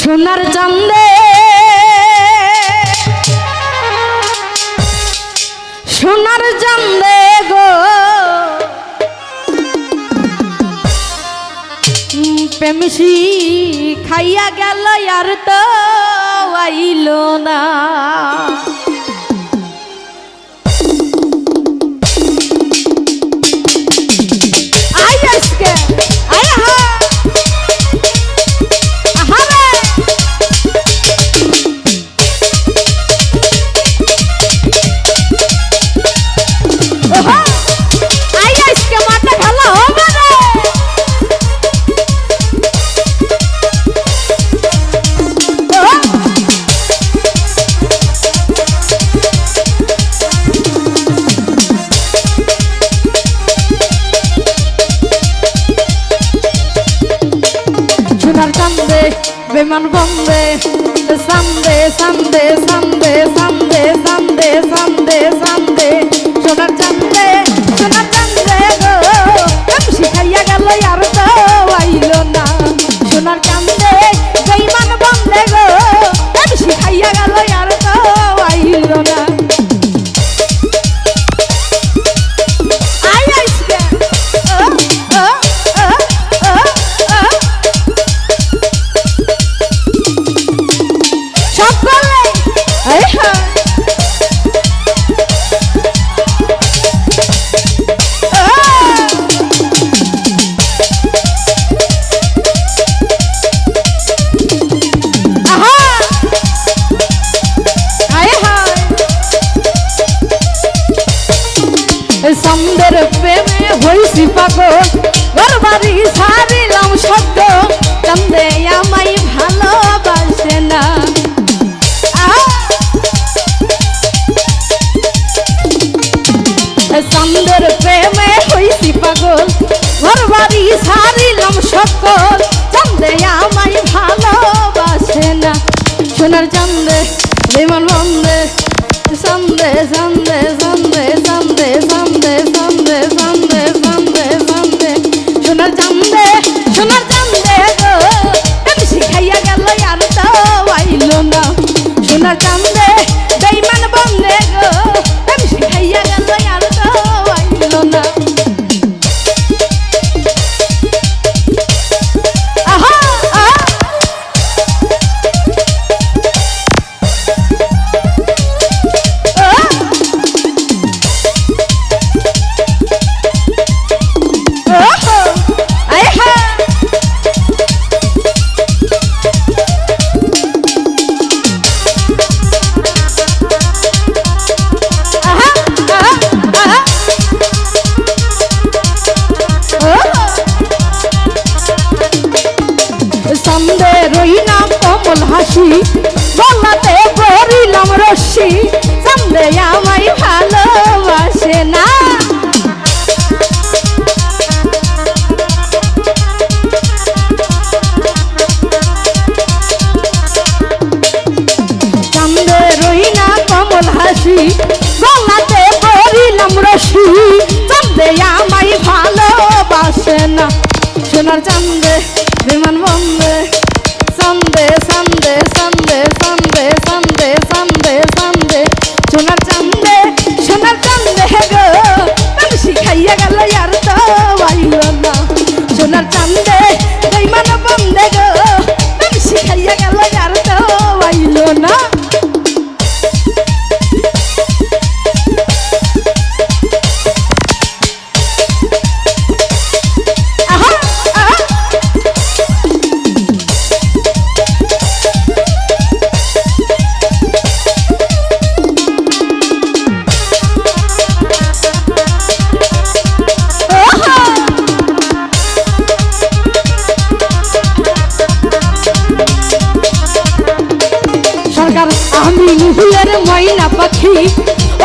সোনার চান্দে সোনার চান্দে গো। উম, প্রেমসি খাইয়া গেল আর তো আইল না। আজকে বেমান বন্দে সান্দে সান্দে সান্দে আছি পাগল। ওর বাড়ি সারিলাম শব্দ। চন্দে আমাই ভালোবাসে না। চন্দর প্রেমে হইছি পাগল। ওর বাড়ি সারিলাম সকল চন্দে আমাই ভালোবাসে না। সোনার চন্দে, বিমান বন্দে। চন্দে চন্দে চন্দে চন্দে চন্দে সোনার চাম রশ্মি সন্দে আমায় না। চান্দে রইনা কমল হাসি, গলাতে ভরিলাম রশি চান্দে আমায় ভালোবাসে না। সোনার চান্দে বিমান বন্দে হুলের ময়না পাখি,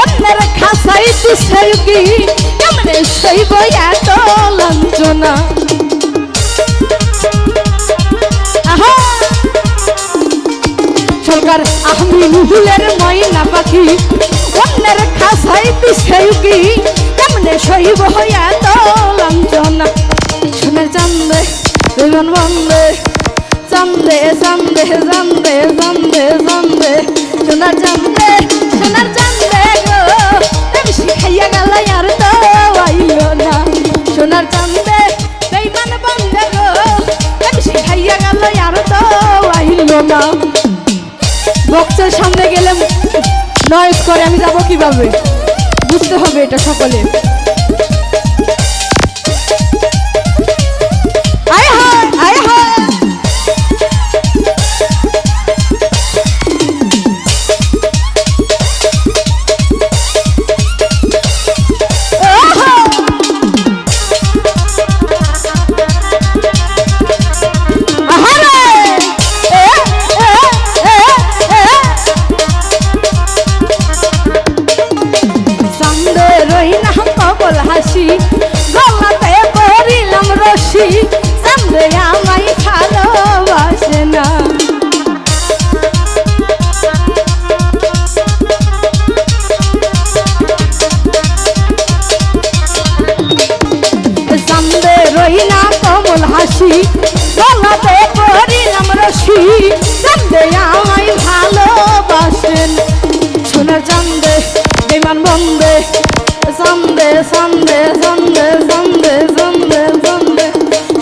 অন্যের খাসাই দিছে কি কেমনে সইব এত লাঞ্ছনা? সরকার, আমি হুলের ময়না পাখি, অন্যের খাসাই দিছে কি কেমনে সইব এত লাঞ্ছনা? সোনার চান্দে জীবন বন্দে জানদে জানদে জানদে জানদে জানদে সোনার জানদে নয়েজ করে আমি যাব কীভাবে? বুঝতে হবে এটা সকলে।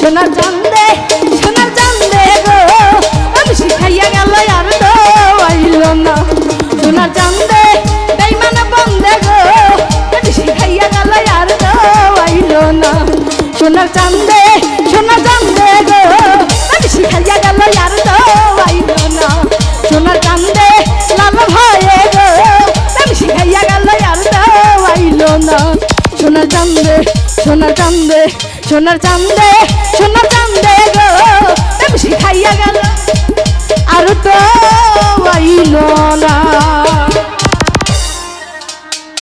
সোনার চান্দে সোনার চান্দে গো। আমি শিখাইয়া গেল আর তো আইল না। সোনার চান্দে, বেইমান বন্দে গো। আমি শিখাইয়া গেল আর তো আইল না। সোনার চান্দে সোনার চান্দে গো। আমি শিখাইয়া গেল আর তো আইল না। সোনার চান্দে লাল ভয়ে গো। আমি শিখাইয়া গেল আর তো আইল না। সোনার চান্দে সোনার চান্দে সোনার চান্দে সোনার চান্দে গো। বেশি খাইয়া গেল আর তো না।